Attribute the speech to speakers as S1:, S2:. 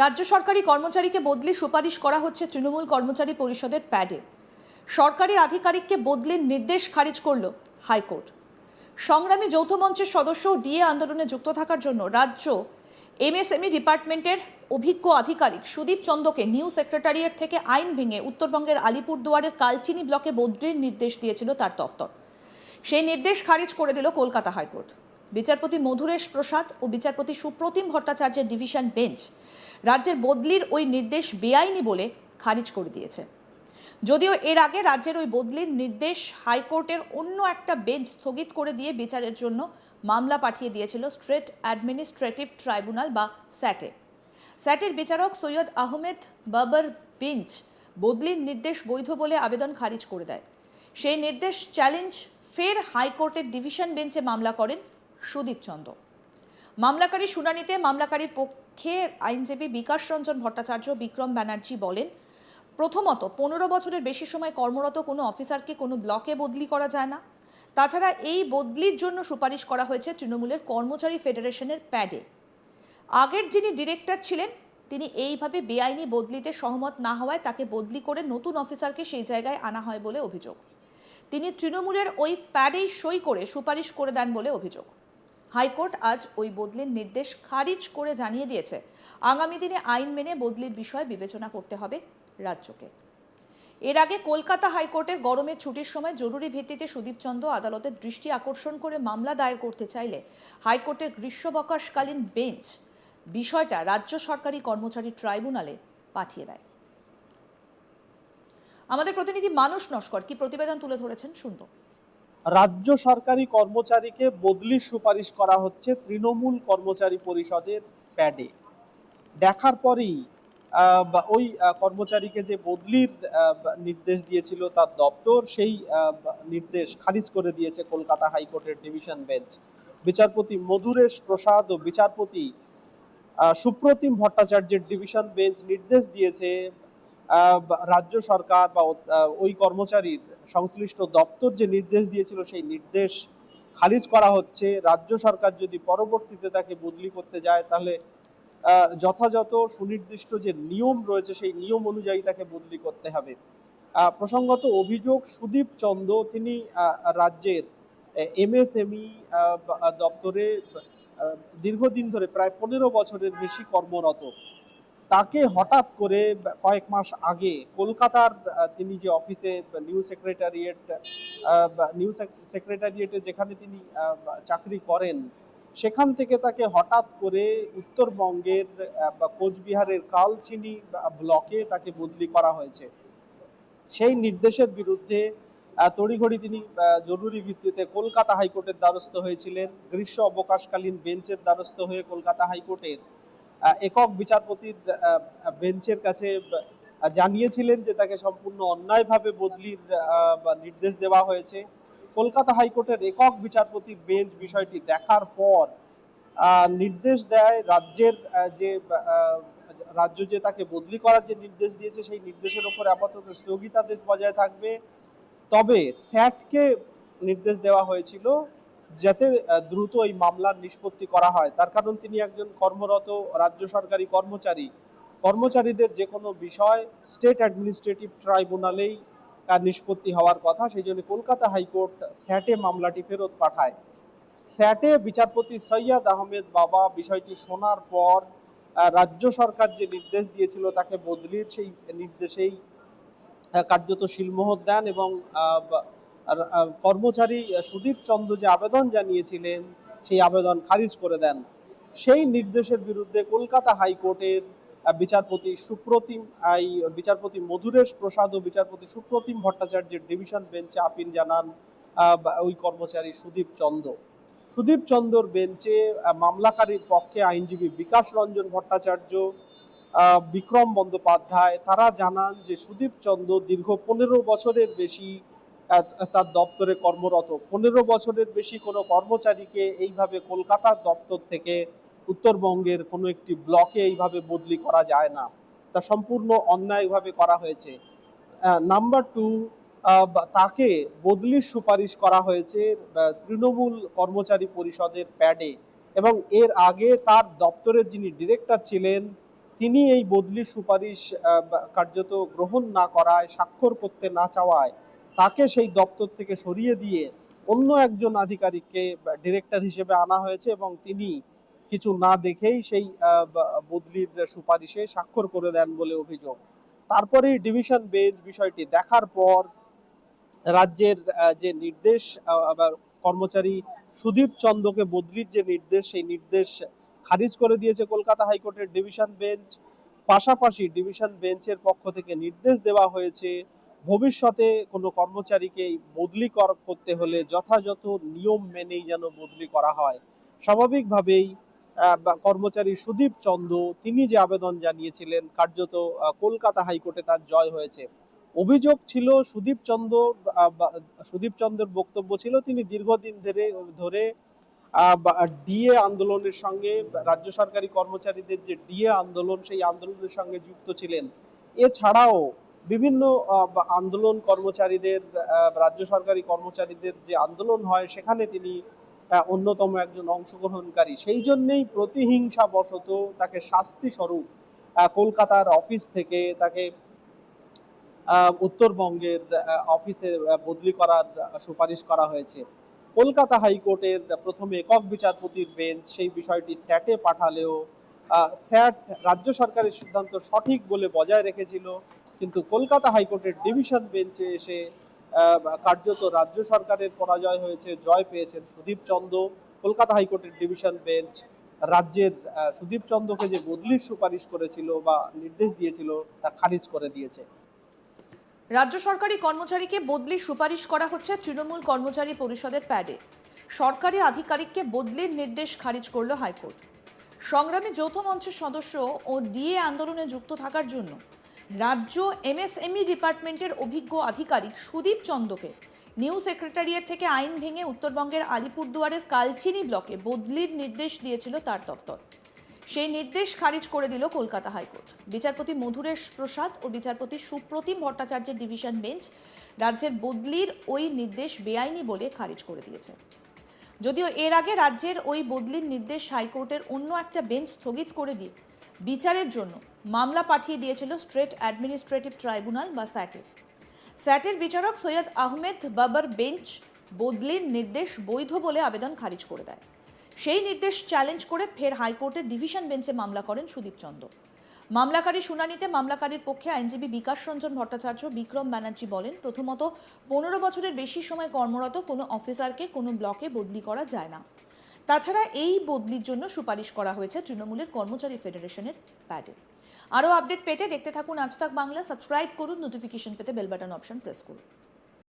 S1: রাজ্য সরকারি কর্মচারীকে বদলি সুপারিশ করা হচ্ছে তৃণমূল কর্মচারী পরিষদের প্যাডে। সরকারি আধিকারিককে বদলির নির্দেশ খারিজ করল হাইকোর্ট। সংগ্রামী যৌথ মঞ্চের সদস্য ডিএ আন্দোলনে যুক্ত থাকার জন্য রাজ্য এমএসএমই ডিপার্টমেন্টের অভিজ্ঞ আধিকারিক সুদীপ চন্দকে নিউ সেক্রেটারিয়েট থেকে আইন ভেঙে উত্তরবঙ্গের আলিপুরদুয়ারের কালচিনি ব্লকে বদলির নির্দেশ দিয়েছিল তার দফতর। সেই নির্দেশ খারিজ করে দিল কলকাতা হাইকোর্ট। বিচারপতি মধুরেশ প্রসাদ ও বিচারপতি সুপ্রতিম ভট্টাচার্যের ডিভিশন বেঞ্চ রাজ্যের বদলির ওই নির্দেশ বেআইনি বলে খারিজ করে দিয়েছে। যদিও এর আগে রাজ্যের ওই বদলির নির্দেশ হাইকোর্টের অন্য একটা বেঞ্চ স্থগিত করে দিয়ে বিচারের জন্য মামলা পাঠিয়ে দিয়েছিল স্ট্রেট অ্যাডমিনিস্ট্রেটিভ ট্রাইব্যুনাল বা স্যাটে। স্যাটের বিচারক সৈয়দ আহমেদ বাবর বেঞ্চ বদলির নির্দেশ বৈধ বলে আবেদন খারিজ করে দেয়। সেই নির্দেশ চ্যালেঞ্জ ফের হাইকোর্টের ডিভিশন বেঞ্চে মামলা করেন সুদীপ চন্দ মামলাকারী শুনানিতে মামলাকারীর পক্ষে আইনজীবী বিকাশ রঞ্জন ভট্টাচার্য, বিক্রম ব্যানার্জি বলেন, প্রথমত পনেরো বছরের বেশি সময় কর্মরত কোনো অফিসারকে কোনো ব্লকে বদলি করা যায় না। তাছাড়া এই বদলির জন্য সুপারিশ করা হয়েছে তৃণমূলের কর্মচারী ফেডারেশনের প্যাডে। আগের যিনি ডিরেক্টর ছিলেন, তিনি এইভাবে বেআইনি বদলিতে সহমত না হওয়ায় তাকে বদলি করে নতুন অফিসারকে সেই জায়গায় আনা হয় বলে অভিযোগ। তিনি তৃণমূলের ওই প্যাডেই সই করে সুপারিশ করে দেন বলে অভিযোগ। হাইকোর্ট আজ ওই বদলির নির্দেশ খারিজ করে জানিয়ে দিয়েছে। আগামী দিনে আইন মেনে বদলির বিষয় বিবেচনা করতে হবে রাজ্যকে। এর আগে কলকাতা হাইকোর্টের গরমের ছুটির সময় জরুরি ভিত্তিতে সুদীপ চন্দ্র আদালতের দৃষ্টি আকর্ষণ করে মামলা দায়ের করতে চাইলে হাইকোর্টের গ্রীষ্মবকাশকালীন বেঞ্চ বিষয়টা রাজ্য সরকারি কর্মচারী ট্রাইব্যুনালে পাঠিয়ে দেয়। আমাদের প্রতিনিধি মানুষ নস্কর, কি প্রতিবেদন তুলে ধরেছেন শুনব।
S2: রাজ্য সরকারি কর্মচারীকে বদলির সুপারিশ করা হচ্ছে তৃণমূল কর্মচারী পরিষদের প্যাডে। দেখার পরেই ওই কর্মচারীকে যে বদলির নির্দেশ দিয়েছিল তার দপ্তর, সেই নির্দেশ খারিজ করে দিয়েছে কলকাতা হাইকোর্টের ডিভিশন বেঞ্চ। বিচারপতি মধুরেশ প্রসাদ ও বিচারপতি সুপ্রতিম ভট্টাচার্যের ডিভিশন বেঞ্চ নির্দেশ দিয়েছে রাজ্য সরকার বা ওই কর্মচারীর সংশ্লিষ্ট দপ্তর যে নির্দেশ দিয়েছিল, সেই নির্দেশ খারিজ করা হচ্ছে। রাজ্য সরকার যদি পরবর্তীতে তাকে বদলি করতে যায়, তাহলে যথাযথ সুনির্দিষ্ট যে নিয়ম রয়েছে, সেই নিয়ম অনুযায়ী তাকে বদলি করতে হবে। প্রসঙ্গত অভিযোগ, সুদীপ চন্দ, তিনি রাজ্যের এমএসএমই দপ্তরে দীর্ঘদিন ধরে, প্রায় পনেরো বছরের বেশি কর্মরত। তাকে হঠাৎ করে কয়েক মাস আগে কলকাতার তিনি যে অফিসে নিউ সেক্রেটারিয়েট নিউ সেক্রেটারিয়েটে যেখানে তিনি চাকরি করেন, সেখান থেকে তাকে হঠাৎ করে উত্তরবঙ্গের কোচবিহারের কালচিনি ব্লকে তাকে বদলি করা হয়েছে। সেই নির্দেশের বিরুদ্ধে তড়িঘড়ি তিনি জরুরি ভিত্তিতে কলকাতা হাইকোর্টের দ্বারস্থ হয়েছিলেন, গ্রীষ্ম অবকাশকালীন বেঞ্চের দ্বারস্থ হয়ে কলকাতা হাইকোর্টের একক বিচারপতির বেঞ্চের কাছে জানিয়েছিলেন যে তাকে সম্পূর্ণ অন্যায়ভাবে বদলির নির্দেশ দেওয়া হয়েছে। কলকাতা হাইকোর্টের একক বিচারপতির বেঞ্চ বিষয়টি দেখার পর নির্দেশ দেয় রাজ্যের যে রাজ্য যে তাকে বদলি করার যে নির্দেশ দিয়েছে, সেই নির্দেশের উপর আপাতত স্থগিতাদেশ বজায় থাকবে। তবে স্যাটকে নির্দেশ দেওয়া হয়েছিল যাতে দ্রুত এই মামলার নিষ্পত্তি করা হয়। তার কারণ তিনি একজন কর্মরত রাজ্য সরকারি কর্মচারী। কর্মচারীদের যে কোনো বিষয় স্টেট অ্যাডমিনিস্ট্রেটিভ ট্রাইব্যুনালেই তার নিষ্পত্তি হওয়ার কথা। সেই জন্য কলকাতা হাইকোর্ট স্যাটে মামলাটি ফেরত পাঠায়। স্যাটে বিচারপতি সৈয়দ আহমেদ বাবা বিষয়টি শোনার পর রাজ্য সরকার যে নির্দেশ দিয়েছিল তাকে বদলির সেই নির্দেশেই কার্যত শিলমোহর দেন এবং কর্মচারী সুদীপ চন্দ্র যে আবেদন জানিয়েছিলেন, সেই আবেদন খারিজ করে দেন। সেই নির্দেশের বিরুদ্ধে কলকাতা হাইকোর্টের বিচারপতি সুপ্রতিম, আই, বিচারপতি মধুরেশ প্রসাদ ও বিচারপতি সুপ্রতিম ভট্টাচার্যের ডিভিশন বেঞ্চে আপিল জানান ওই কর্মচারী সুদীপ চন্দ্র। সুদীপ চন্দ্রর বেঞ্চে মামলাকারীর পক্ষে আইনজীবী বিকাশ রঞ্জন ভট্টাচার্য বিক্রম বন্দ্যোপাধ্যায়, তারা জানান যে সুদীপ চন্দ্র দীর্ঘ পনেরো বছরের বেশি তার দপ্তরে কর্মরত। পনেরো বছরের বেশি কোনো কর্মচারীকে এইভাবে কলকাতার দপ্তর থেকে উত্তরবঙ্গের কোনো একটি ব্লকে এইভাবে বদলি করা যায় না। তা সম্পূর্ণ অন্যায়ভাবে করা হয়েছে। নাম্বার টু তাকে বদলির সুপারিশ করা হয়েছে তৃণমূল কর্মচারী পরিষদের প্যাডে। এবং এর আগে তার দপ্তরের যিনি ডিরেক্টর ছিলেন, তিনি এই বদলির সুপারিশ কার্যত গ্রহণ না করায়, স্বাক্ষর করতে না চাওয়ায় তাকে সেই দপ্তর থেকে সরিয়ে দিয়ে অন্য একজন আধিকারিককে ডিরেক্টর হিসেবে আনা হয়েছে এবং তিনি কিছু না দেখেই সেই বদলির সুপারিশে স্বাক্ষর করে দেন বলে অভিযোগ। তারপরেই ডিভিশন বেঞ্চ বিষয়টি দেখার পর রাজ্যের যে নির্দেশ কর্মচারী সুদীপ চন্দ্রকে বদলির যে নির্দেশ, সেই নির্দেশ খারিজ করে দিয়েছে কলকাতা হাইকোর্টের ডিভিশন বেঞ্চ। পাশাপাশি ডিভিশন বেঞ্চের পক্ষ থেকে নির্দেশ দেওয়া হয়েছে ভবিষ্যতে কোনো কর্মচারীকে বদলি কর- করতে হলে যথাযথ নিয়ম মেনেই যেন বদলি করা হয়। স্বাভাবিকভাবেই কর্মচারী সুদীপ চন্দ্র তিনি যে আবেদন জানিয়েছিলেন, কার্যত কলকাতা হাইকোর্টে তার জয় হয়েছে। অভিযোগ ছিল, সুদীপ চন্দ্র সুদীপ চন্দ্রের বক্তব্য ছিল, তিনি দীর্ঘদিন ধরে ধরে ডিএ আন্দোলনের সঙ্গে, রাজ্য সরকারি কর্মচারীদের যে ডিএ আন্দোলন, সেই আন্দোলনের সঙ্গে যুক্ত ছিলেন। এছাড়াও বিভিন্ন আন্দোলন কর্মচারীদের রাজ্য সরকারি কর্মচারীদের যে আন্দোলন হয়, সেখানে তিনি অন্যতম একজন অংশগ্রহণকারী। সেই জন্যই প্রতিহিংসা বশত তাকে শাস্তি স্বরূপ কলকাতার অফিস থেকে তাকে উত্তরবঙ্গের অফিসে বদলি করার সুপারিশ করা হয়েছে। কলকাতা হাইকোর্টের প্রথমে একক বিচারপতির বেঞ্চ সেই বিষয়টি স্যাটে পাঠালেও স্যাট রাজ্য সরকারের সিদ্ধান্ত সঠিক বলে বজায় রেখেছিল। কিন্তু কলকাতা হাইকোর্টের ডিভিশন বেঞ্চে এসে কার্যত রাজ্য সরকারের পরাজয় হয়েছে, জয় পেয়েছেন সুদীপ চন্দ্র। কলকাতা হাইকোর্টের ডিভিশন বেঞ্চ রাজ্যের সুদীপ চন্দ্রকে যে বদলির সুপারিশ করেছিল বা নির্দেশ দিয়েছিল, তা খারিজ করে দিয়েছে।
S1: রাজ্য সরকারি কর্মচারীকে বদলির সুপারিশ করা হচ্ছে তৃণমূল কর্মচারী পরিষদের প্যাডে। সরকারি আধিকারিককে বদলির নির্দেশ খারিজ করল হাইকোর্ট। সংগ্রামী যৌথ মঞ্চের সদস্য ও ডিএ আন্দোলনে যুক্ত থাকার জন্য রাজ্য এমএসএমই ডিপার্টমেন্টের অভিজ্ঞ আধিকারিক সুদীপ চন্দ্রকে নিউ সেক্রেটারিয়েট থেকে আইন ভেঙে উত্তরবঙ্গের আলিপুরদুয়ারের কালচিনি ব্লকে বদলির নির্দেশ দিয়েছিল তার দফতর। সেই নির্দেশ খারিজ করে দিল কলকাতা হাইকোর্ট। বিচারপতি মধুরেশ প্রসাদ ও বিচারপতি সুপ্রতিম ভট্টাচার্যের ডিভিশন বেঞ্চ রাজ্যের বদলির ওই নির্দেশ বেআইনি বলে খারিজ করে দিয়েছে। যদিও এর আগে রাজ্যের ওই বদলির নির্দেশ হাইকোর্টের অন্য একটা বেঞ্চ স্থগিত করে দিয়ে বিচারের জন্য মামলা পাঠিয়ে দিয়েছিল স্ট্রেট অ্যাডমিনিস্ট্রেটিভ ট্রাইব্যুনাল বা স্যাটে। স্যাটের বিচারক সৈয়দ আহমেদ বাবর বেঞ্চ বদলির নির্দেশ বৈধ বলে আবেদন খারিজ করে দেয়। সেই নির্দেশ চ্যালেঞ্জ করে ফের হাইকোর্টের ডিভিশন বেঞ্চে মামলা করেন সুদীপ চন্দ্র। মামলাকারী শুনানিতে মামলাকারীর পক্ষে আইনজীবী বিকাশ রঞ্জন ভট্টাচার্য, বিক্রম ব্যানার্জি বলেন, প্রথমত, পনেরো বছরের বেশি সময় কর্মরত কোনো অফিসারকে কোনো ব্লকে বদলি করা যায় না। তাছাড়া এই বদলির জন্য সুপারিশ করা হয়েছে তৃণমূলের কর্মচারী ফেডারেশনের প্যাডে। আরও আপডেট পেতে দেখতে থাকুন আজ তাক বাংলা, সাবস্ক্রাইব করুন নোটিফিকেশন পেতে বেল বাটন অপশন প্রেস করুন।